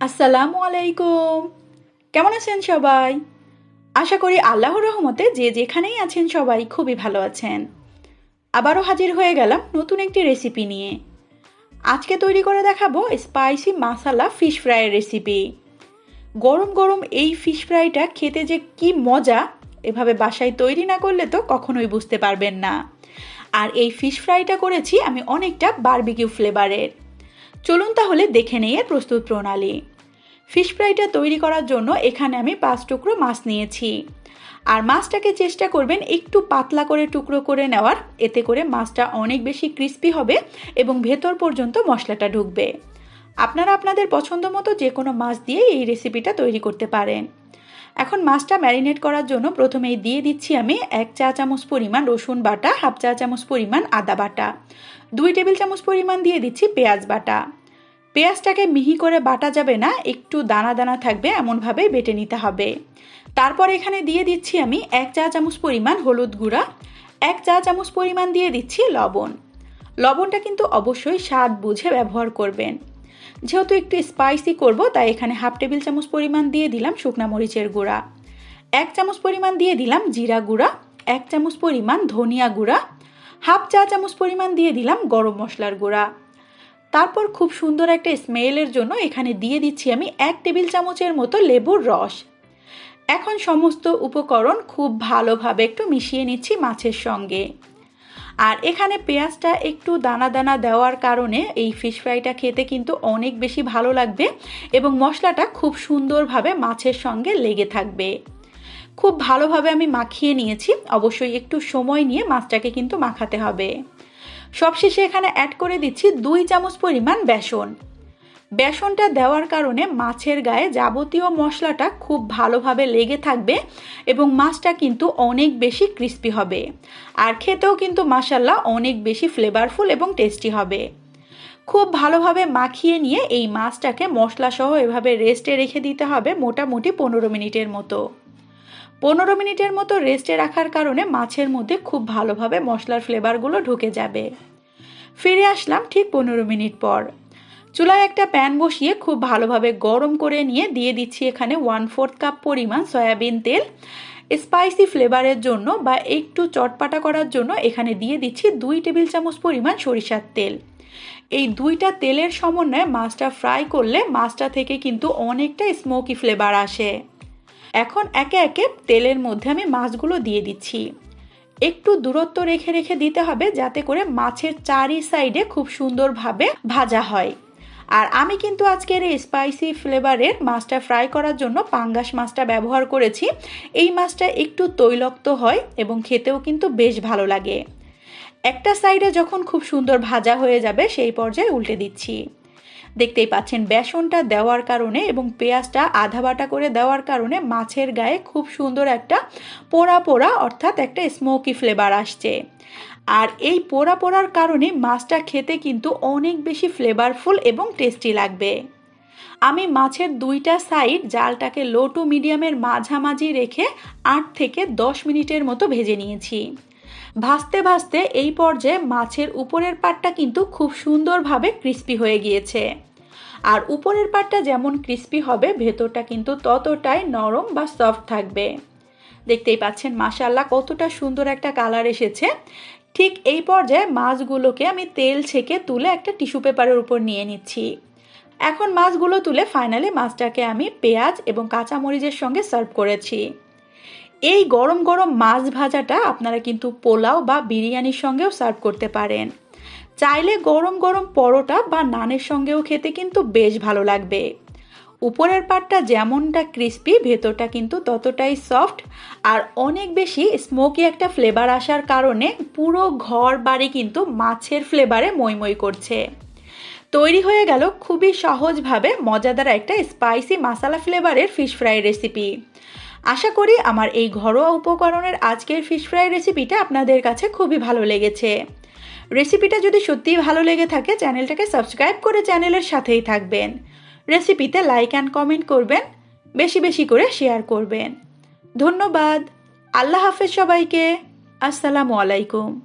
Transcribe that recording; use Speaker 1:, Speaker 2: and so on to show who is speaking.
Speaker 1: আসসালামু আলাইকুম। কেমন আছেন সবাই? আশা করি আল্লাহর রহমতে যে যেখানেই আছেন সবাই খুবই ভালো আছেন। আবারও হাজির হয়ে গেলাম নতুন একটি রেসিপি নিয়ে। আজকে তৈরি করে দেখাবো স্পাইসি মাসালা ফিশ ফ্রাইয়ের রেসিপি গরম গরম এই ফিশ ফ্রাইটা খেতে যে কি মজা, এভাবে বাসায় তৈরি না করলে তো কখনোই বুঝতে পারবেন না। আর এই ফিশ ফ্রাইটা করেছি আমি অনেকটা বারবিকিউ ফ্লেভারের চলুন তাহলে দেখে নেই এর প্রস্তুত প্রণালী। ফিশ ফ্রাইটা তৈরি করার জন্য এখানে আমি পাঁচ টুকরো মাছ নিয়েছি। আর মাছটাকে চেষ্টা করবেন একটু পাতলা করে টুকরো করে নেওয়ার। এতে করে মাছটা অনেক বেশি ক্রিস্পি হবে এবং ভেতর পর্যন্ত মশলাটা ঢুকবে। আপনারা আপনাদের পছন্দ মতো যে কোনো মাছ দিয়ে এই রেসিপিটা তৈরি করতে পারেন। এখন মাছটা ম্যারিনেট করার জন্য প্রথমেই দিয়ে দিচ্ছি আমি এক চা চামচ পরিমাণ রসুন বাটা, হাফ চা চামচ পরিমাণ আদা বাটা, দুই টেবিল চামচ পরিমাণ দিয়ে দিচ্ছি পেঁয়াজ বাটা। পেঁয়াজটাকে মিহি করে বাটা যাবে না, একটু দানা দানা থাকবে, এমনভাবে বেটে নিতে হবে। তারপর এখানে দিয়ে দিচ্ছি আমি এক চা চামচ পরিমাণ হলুদ গুঁড়া, এক চা চামচ পরিমাণ দিয়ে দিচ্ছি লবণ। লবণটা কিন্তু অবশ্যই স্বাদ বুঝে ব্যবহার করবেন। যেহেতু একটু স্পাইসি করব, তাই এখানে হাফ টেবিল চামচ পরিমাণ দিয়ে দিলাম শুকনা মরিচের গুঁড়া। এক চামচ পরিমাণ দিয়ে দিলাম জিরা গুঁড়া, এক চামচ পরিমাণ ধনিয়া গুঁড়া হাফ চা চামচ পরিমাণ দিয়ে দিলাম গরম মশলার গুঁড়া। তারপর খুব সুন্দর একটা স্মেলের জন্য এখানে দিয়ে দিচ্ছি আমি এক টেবিল চামচের মতো লেবুর রস। এখন সমস্ত উপকরণ খুব ভালোভাবে একটু মিশিয়ে নিচ্ছি মাছের সঙ্গে। আর এখানে পেঁয়াজটা একটু দানা দানা দেওয়ার কারণে এই ফিশ ফ্রাইটা খেতে কিন্তু অনেক বেশি ভালো লাগবে এবং মশলাটা খুব সুন্দরভাবে মাছের সঙ্গে লেগে থাকবে। খুব ভালোভাবে আমি মাখিয়ে নিয়েছি, অবশ্যই একটু সময় নিয়ে মাছটাকে কিন্তু মাখাতে হবে। সবশেষে এখানে অ্যাড করে দিচ্ছি দুই চামচ পরিমাণ বেসন। বেসনটা দেওয়ার কারণে মাছের গায়ে যাবতীয় মশলাটা খুব ভালোভাবে লেগে থাকবে এবং মাছটা কিন্তু অনেক বেশি ক্রিস্পি হবে। আর খেতেও কিন্তু মাসাল্লা অনেক বেশি ফ্লেভারফুল এবং টেস্টি হবে। খুব ভালোভাবে মাখিয়ে নিয়ে এই মাছটাকে মশলাসহ এভাবে রেস্টে রেখে দিতে হবে মোটামুটি পনেরো মিনিটের মতো। পনেরো মিনিটের মতো রেস্টে রাখার কারণে মাছের মধ্যে খুব ভালোভাবে মশলার ফ্লেভারগুলো ঢুকে যাবে। ফিরে আসলাম ঠিক পনেরো মিনিট পর। চুলায় একটা প্যান বসিয়ে খুব ভালোভাবে গরম করে নিয়ে দিয়ে দিচ্ছি এখানে ওয়ান ফোর্থ কাপ পরিমাণ সয়াবিন তেল স্পাইসি ফ্লেভারের জন্য বা একটু চটপাটা করার জন্য এখানে দিয়ে দিচ্ছি দুই টেবিল চামচ পরিমাণ সরিষার তেল। এই দুইটা তেলের সমন্বয়ে মাছটা ফ্রাই করলে মাছটা থেকে কিন্তু অনেকটা স্মোকি ফ্লেভার আসে। এখন একে একে তেলের মধ্যে আমি মাছগুলো দিয়ে দিচ্ছি। একটু দূরত্ব রেখে রেখে দিতে হবে যাতে করে মাছের চারি সাইডে খুব সুন্দরভাবে ভাজা হয়। আর আমি কিন্তু আজকের এই স্পাইসি ফ্লেভারের মাছটা ফ্রাই করার জন্য পাঙ্গাস মাছটা ব্যবহার করেছি। এই মাছটা একটু তৈলক্ত হয় এবং খেতেও কিন্তু বেশ ভালো লাগে। একটা সাইডে যখন খুব সুন্দর ভাজা হয়ে যাবে, সেই পর্যায়ে উল্টে দিচ্ছি। দেখতেই পাচ্ছেন, বেসনটা দেওয়ার কারণে এবং পেঁয়াজটা আধা বাটা করে দেওয়ার কারণে মাছের গায়ে খুব সুন্দর একটা পোড়া পোড়া অর্থাৎ একটা স্মোকি ফ্লেভার আসছে। আর এই পোড়া পোড়ার কারণে মাছটা খেতে কিন্তু অনেক বেশি ফ্লেভারফুল এবং টেস্টি লাগবে। আমি মাছের দুইটা সাইড জালটাকে লো টু মিডিয়ামের মাঝামাঝি রেখে আট থেকে দশ মিনিটের মতো ভেজে নিয়েছি। ভাজতে ভাসতে এই পর্যায়ে মাছের উপরের পাটটা কিন্তু খুব সুন্দরভাবে ক্রিস্পি হয়ে গিয়েছে। আর উপরের পাটটা যেমন ক্রিস্পি হবে, ভেতরটা কিন্তু ততটাই নরম বা সফট থাকবে। দেখতেই পাচ্ছেন মাসাল্লাহ কতটা সুন্দর একটা কালার এসেছে। ঠিক এই পর্যায়ে মাছগুলোকে আমি তেল ছেঁকে তুলে একটা টিস্যু পেপারের উপর নিয়ে নিচ্ছি। এখন মাছগুলো তুলে ফাইনালি মাছটাকে আমি পেঁয়াজ এবং কাঁচামরিচের সঙ্গে সার্ভ করেছি। এই গরম গরম মাছ ভাজাটা আপনারা কিন্তু পোলাও বা বিরিয়ানির সঙ্গেও সার্ভ করতে পারেন। চাইলে গরম গরম পরোটা বা নানের সঙ্গেও খেতে কিন্তু বেশ ভালো লাগবে। উপরের পাটটা যেমনটা ক্রিস্পি ভেতরটা কিন্তু ততটাই সফট আর অনেক বেশি স্মোকি একটা ফ্লেভার আসার কারণে পুরো ঘর বাড়ি কিন্তু মাছের ফ্লেভারে মইমই করছে। তৈরি হয়ে গেল খুবই সহজভাবে মজাদার একটা স্পাইসি মশালা ফ্লেভারের ফিশ ফ্রাই রেসিপি আশা করি আমার এই ঘরোয়া উপকরণের আজকের ফিশ ফ্রাই রেসিপিটা আপনাদের কাছে খুবই ভালো লেগেছে। রেসিপিটা যদি সত্যিই ভালো লেগে থাকে, চ্যানেলটাকে সাবস্ক্রাইব করে চ্যানেলের সাথেই থাকবেন। রেসিপিতে লাইক অ্যান্ড কমেন্ট করবেন, বেশি বেশি করে শেয়ার করবেন। ধন্যবাদ। আল্লাহ হাফেজ সবাইকে। আসসালামু আলাইকুম।